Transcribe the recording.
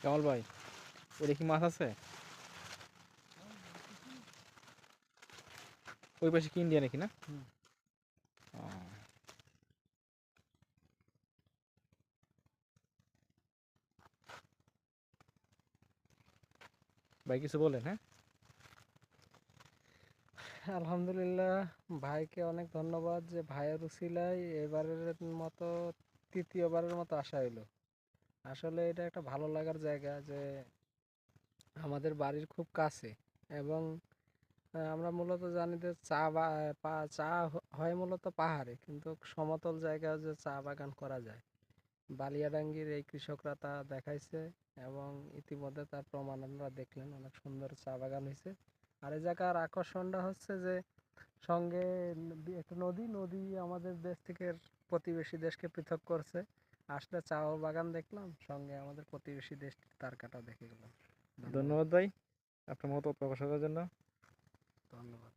কামাল ভাই ওটা কি মাছ আছে? ওই পাশে কি ইন্ডিয়া নাকি না? ভাই কিছু বলেন হ্যাঁ? আলহামদুলিল্লাহ ভাইকে অনেক ধন্যবাদ যে ভাইয়ের উসিলায় এবারের মতো তৃতীয়বারের মতো আসা হইল। আসলে এটা একটা ভালো লাগার জায়গা যে, আমাদের বাড়ির খুব কাছে এবং আমরা মূলত জানি যে চা বা চা হয় মূলত পাহাড়ে কিন্তু সমতল জায়গায় যে চা বাগান করা যায়। বালিয়াডাঙ্গির এই কৃষকরা তা দেখাইছে এবং ইতিমধ্যে তার প্রমাণ আপনারা দেখলেন অনেক সুন্দর চা বাগান হয়েছে আর এই জায়গার আকর্ষণটা হচ্ছে যে, সঙ্গে একটা নদী নদী আমাদের দেশ থেকে প্রতিবেশী দেশকে পৃথক করছে। আসলে চা বাগান দেখলাম সঙ্গে আমাদের প্রতিবেশী দেশ তার কাটা দেখে গেলাম। ধন্যবাদ ভাই আপনার মতো প্রকাশ করার জন্য। ধন্যবাদ।